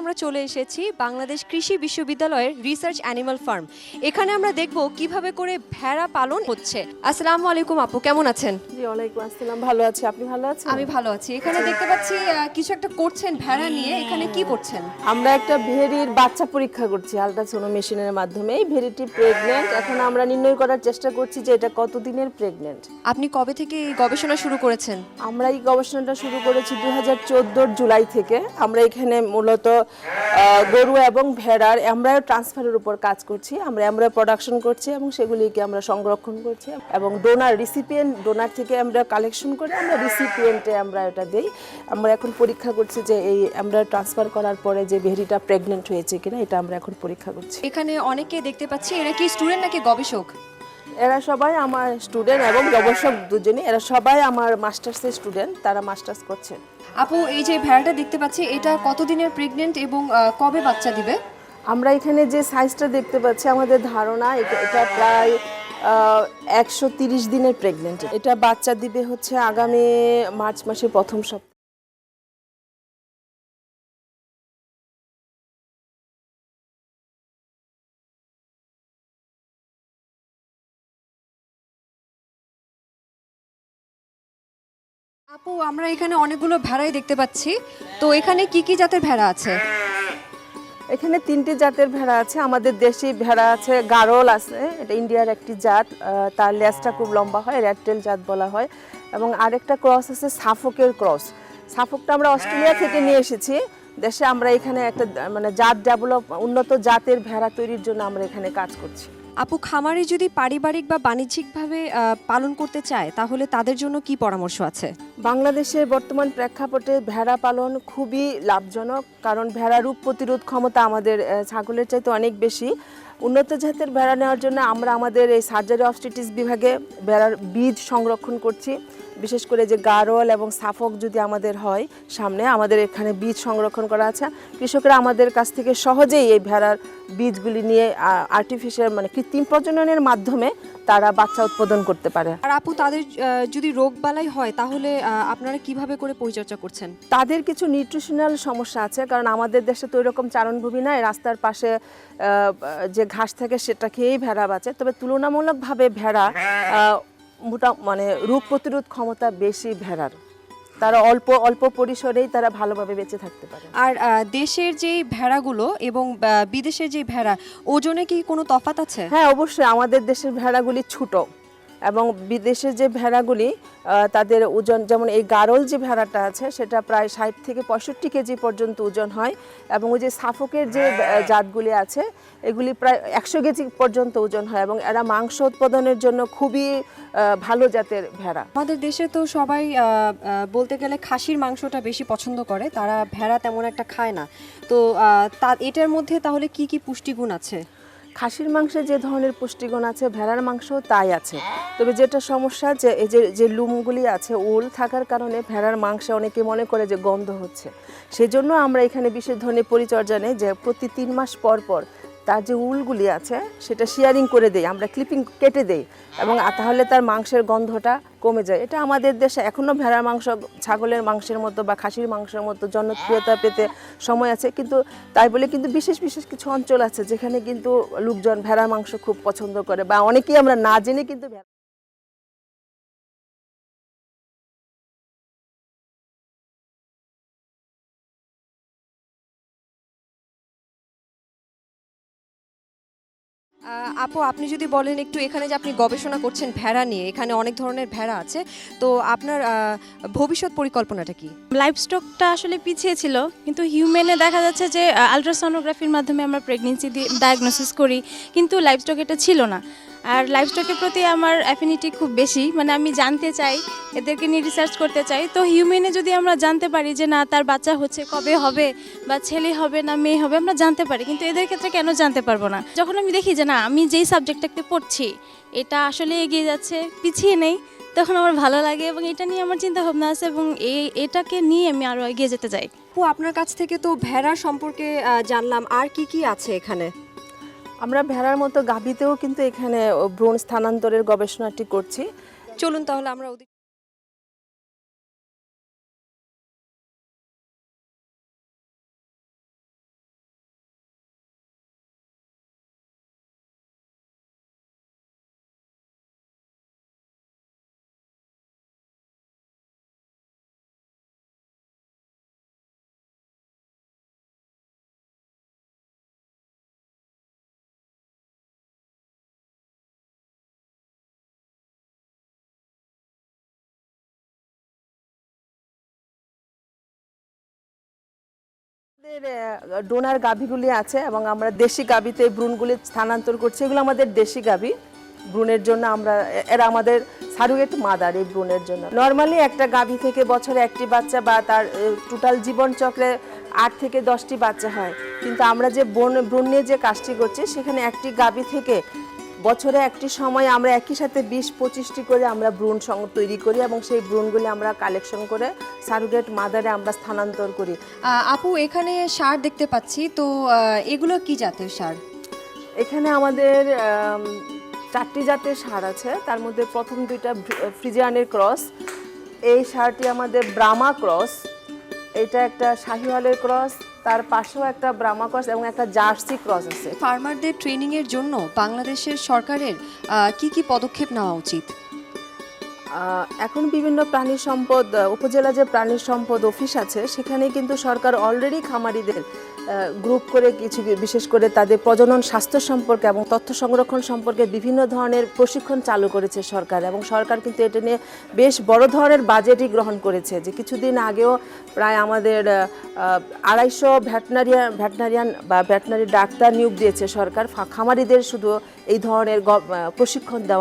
আমরা চলে এসেছি বাংলাদেশ কৃষি বিশ্ববিদ্যালয়ের রিসার্চ অ্যানিমাল ফার্ম এখানে আমরা দেখব কীভাবে করে ভেড়া পালন হচ্ছে। আসসালামু আলাইকুম আপু কেমন আছেন? জি ওয়ালাইকুম আসসালাম। ভালো আছি। আপনি ভালো আছেন? আমি ভালো আছি। এখানে দেখতে পাচ্ছি কিছু একটা করছেন ভেড়া নিয়ে। এখানে কি করছেন? আমরা একটা ভেড়ির বাচ্চা পরীক্ষা করছি আলট্রাসোনো মেশিনের মাধ্যমে। এই ভেড়িটি প্রেগনেন্ট এখন আমরা নির্ণয় করার চেষ্টা করছি যে এটা কতদিনের প্রেগনেন্ট আপনি কবে থেকে এই গবেষণা শুরু করেছেন? আমরা এই গবেষণাটা শুরু করেছি দু হাজার জুলাই থেকে। আমরা এখানে মূলত গরু এবং ভেড়ার এমব্রায়ো ট্রান্সফারের উপর কাজ করছি। আমরা এমব্রায়ো প্রোডাকশন করছি এবং সেগুলিকে আমরা সংরক্ষণ করছি এবং ডোনার রিসিপিয়েন্ট ডোনার থেকে আমরা কালেকশন করে আমরা রিসিপিয়েন্টে আমরা এটা দিই। আমরা এখন পরীক্ষা করছি যে এই আমরা ট্রান্সফার করার পরে যে ভেরিটা প্রেগনেন্ট হয়েছে কিনা, এটা আমরা এখন পরীক্ষা করছি। এখানে অনেকে দেখতে পাচ্ছি, এরা কি স্টুডেন্ট নাকি গবেষক? এরা সবাই আমার স্টুডেন্ট এবং গবেষক দুজনই। এরা সবাই আমার মাস্টার্সের স্টুডেন্ট তারা মাস্টার্স করছে। আপু এই যে ভেড়াটা দেখতে পাচ্ছি এটা কতদিনের প্রেগনেন্ট এবং আহ, কবে বাচ্চা দিবে? আমরা এখানে যে সাইজটা দেখতে পাচ্ছি আমাদের ধারণা এটা এটা প্রায় একশো তিরিশ দিনের প্রেগনেন্ট এটা বাচ্চা দিবে হচ্ছে আগামী মার্চ মাসের প্রথম সপ্তাহ। আপু, আমরা এখানে অনেকগুলো ভেড়াই দেখতে পাচ্ছি। তো এখানে কি কি জাতের ভেড়া আছে? এখানে তিনটি জাতের ভেড়া আছে। আমাদের দেশি ভেড়া আছে, গারল আছে, এটা ইন্ডিয়ার একটি জাত। তার লেজটা খুব লম্বা হয় রেডটেল জাত বলা হয়। এবং আরেকটা ক্রস আছে, সাফকের ক্রস। সাফকটা আমরা অস্ট্রেলিয়া থেকে নিয়ে এসেছি। দেশে আমরা এখানে একটা মানে জাত ডেভেলপ, উন্নত জাতের ভেড়া তৈরির জন্য আমরা এখানে কাজ করছি। আপু, খামারে যদি পারিবারিক বা বাণিজ্যিকভাবে পালন করতে চায়, তাহলে তাদের জন্য কি পরামর্শ আছে? বাংলাদেশের বর্তমান প্রেক্ষাপটে ভেড়া পালন খুবই লাভজনক, কারণ ভেড়া রূপ প্রতিরোধ ক্ষমতা আমাদের ছাগলের চাইতে অনেক বেশি। উন্নত জাতের ভেড়া নেওয়ার জন্য আমরা আমাদের এই সার্জারি অবস্টিটিস বিভাগে ভেড়ার বীজ সংরক্ষণ করছি। বিশেষ করে যে গারোয়াল এবং সাফক যদি আমাদের হয় সামনে, আমাদের এখানে বীজ সংরক্ষণ করা আছে। কৃষকরা আমাদের কাছ থেকে সহজেই এই ভেড়ার বীজগুলি নিয়ে আর্টিফিশিয়াল মানে কৃত্রিম প্রজননের মাধ্যমে তারা বাচ্চা উৎপাদন করতে পারে। আর আপু তাদের যদি রোগ বালাই হয় তাহলে আপনারা কীভাবে করে পরিচর্যা করছেন? তাদের কিছু নিউট্রিশনাল সমস্যা আছে কারণ আমাদের দেশে তো এরকম চারণভূমি নাই রাস্তার পাশে যে ঘাস থাকে সেটা খেয়েই ভেড়া বাঁচে। তবে তুলনামূলকভাবে ভেড়া মোটা মানে রোগ প্রতিরোধ ক্ষমতা বেশি ভেড়ার। তারা অল্প অল্প পরিসরেই তারা ভালোভাবে বেঁচে থাকতে পারে। আর দেশের যে ভেড়াগুলো এবং বিদেশের যে ভেড়া ওজনে কি কোনো তফাত আছে? হ্যাঁ অবশ্যই আমাদের দেশের ভেড়াগুলি ছোট। এবং বিদেশের যে ভেড়াগুলি তাদের ওজন যেমন এই গারল যে ভেড়াটা আছে সেটা প্রায় ষাট থেকে পঁয়ষট্টি কেজি পর্যন্ত ওজন হয় এবং ওই যে সাফকের যে জাতগুলি আছে এগুলি প্রায় একশো কেজি পর্যন্ত ওজন হয় এবং এরা মাংস উৎপাদনের জন্য খুবই ভালো জাতের ভেড়া। আমাদের দেশে তো সবাই বলতে গেলে খাসির মাংসটা বেশি পছন্দ করে তারা ভেড়া তেমন একটা খায় না। তো তা এটার মধ্যে তাহলে কি কি পুষ্টিগুণ আছে? খাসির মাংসে যে ধরনের পুষ্টিগুণ আছে, ভেড়ার মাংসও তাই আছে। তবে যেটা সমস্যা যে, এই যে যে লুমগুলি আছে, ওল থাকার কারণে ভেড়ার মাংসে অনেকে মনে করে যে গন্ধ হচ্ছে। সেজন্য আমরা এখানে বিশেষ ধরনের পরিচর্যা নেই যে প্রতি তিন মাস পর পর তার যে উলগুলি আছে, সেটা শেয়ারিং করে দেই, আমরা ক্লিপিং কেটে দেই এবং তাহলে তার মাংসের গন্ধটা কমে যায়। এটা আমাদের দেশে এখনও ভেড়ার মাংস, ছাগলের মাংসের মতো বা খাসির মাংসের মতো জনপ্রিয়তা পেতে সময় আছে, কিন্তু তাই বলে কিন্তু বিশেষ বিশেষ কিছু অঞ্চল আছে যেখানে কিন্তু লোকজন ভেড়ার মাংস খুব পছন্দ করে বা অনেকেই আমরা না জেনে কিন্তু আপু, আপনি যদি বলেন একটু এখানে যে আপনি গবেষণা করছেন ভেড়া নিয়ে, এখানে অনেক ধরনের ভেড়া আছে, তো আপনার ভবিষ্যৎ পরিকল্পনাটা কি? লাইফ স্টকটা আসলে পিছিয়ে ছিল, কিন্তু হিউম্যানে দেখা যাচ্ছে যে আলট্রাসোনোগ্রাফির মাধ্যমে আমরা প্রেগনেন্সি দিয়ে ডায়াগনোসিস করি, কিন্তু লাইফ স্টক এটা ছিল না। আর লাইফ স্টকের প্রতি আমার অ্যাফিনিটি খুব বেশি মানে আমি জানতে চাই, এদেরকে নিয়ে রিসার্চ করতে চাই। তো হিউম্যানে যদি আমরা জানতে পারি যে, না, তার বাচ্চা হচ্ছে কবে হবে, বা ছেলে হবে না মেয়ে হবে, আমরা জানতে পারি, কিন্তু এদের ক্ষেত্রে কেন জানতে পারব না? যখন আমি দেখি যে, না আমি যেই সাবজেক্টটাকে পড়ছি এটা আসলে এগিয়ে যাচ্ছে পিছিয়ে নেই। তখন আমার ভালো লাগে এবং এটা নিয়ে আমার চিন্তা ভাবনা আছে এবং এই এটাকে নিয়ে আমি আরও এগিয়ে যেতে চাই। আপু আপনার কাছ থেকে তো ভেড়া সম্পর্কে জানলাম। আর কি কি আছে এখানে? আমরা ভেড়ার মতো গাভীতেও কিন্তু এখানে ভ্রূণ স্থানান্তরের গবেষণাটি করছি। চলুন তাহলে আমরা ডোনার গাভীগুলি আছে এবং আমরা দেশি গাভীতে ভ্রূণগুলি স্থানান্তর করছি। এগুলো আমাদের দেশি গাভী। ভ্রূণের জন্য আমরা এরা আমাদের সারুগেট মাদার এই ভ্রূণের জন্য। নর্মালি একটা গাভী থেকে বছরে একটি বাচ্চা বা তার টোটাল জীবন চক্রে আট থেকে দশটি বাচ্চা হয়। কিন্তু আমরা যে বন, ভ্রূণ নিয়ে যে কাজটি করছি, সেখানে একটি গাভী থেকে বছরে একটি সময় আমরা একই সাথে বিশ পঁচিশটি করে আমরা ভ্রূণ তৈরি করি এবং সেই ভ্রূণগুলি আমরা কালেকশন করে সারুগেট মাদারে আমরা স্থানান্তর করি। আপু এখানে সার দেখতে পাচ্ছি। তো এগুলো কি জাতের সার? এখানে আমাদের চারটি জাতের সার আছে। তার মধ্যে প্রথম দুইটা ফ্রিজিয়ানের ক্রস। এই সারটি আমাদের ব্রামা ক্রস। এটা একটা শাহিওয়ালের ক্রস। তার পাশেও একটা ব্রামা ক্রস এবং একটা জার্সি ক্রস আছে। ফার্মারদের ট্রেনিং এর জন্য বাংলাদেশের সরকারের কি কি পদক্ষেপ নেওয়া উচিত? এখন বিভিন্ন প্রাণী সম্পদ উপজেলা যে প্রাণী সম্পদ অফিস আছে সেখানে কিন্তু সরকার অলরেডি খামারিদের গ্রুপ করে কিছু বিশেষ করে তাদের প্রজনন স্বাস্থ্য সম্পর্কে এবং তথ্য সংরক্ষণ সম্পর্কে বিভিন্ন ধরনের প্রশিক্ষণ চালু করেছে সরকার এবং সরকার কিন্তু এটা নিয়ে বেশ বড় ধরনের বাজেটই গ্রহণ করেছে। যে কিছুদিন আগেও প্রায় আমাদের আড়াইশো ভ্যাটনারিয়ান ভ্যাটনারিয়ান বা ভ্যাটনারি ডাক্তার নিয়োগ দিয়েছে সরকার। খামারিদের শুধু এই ধরনের প্রশিক্ষণ দেওয়া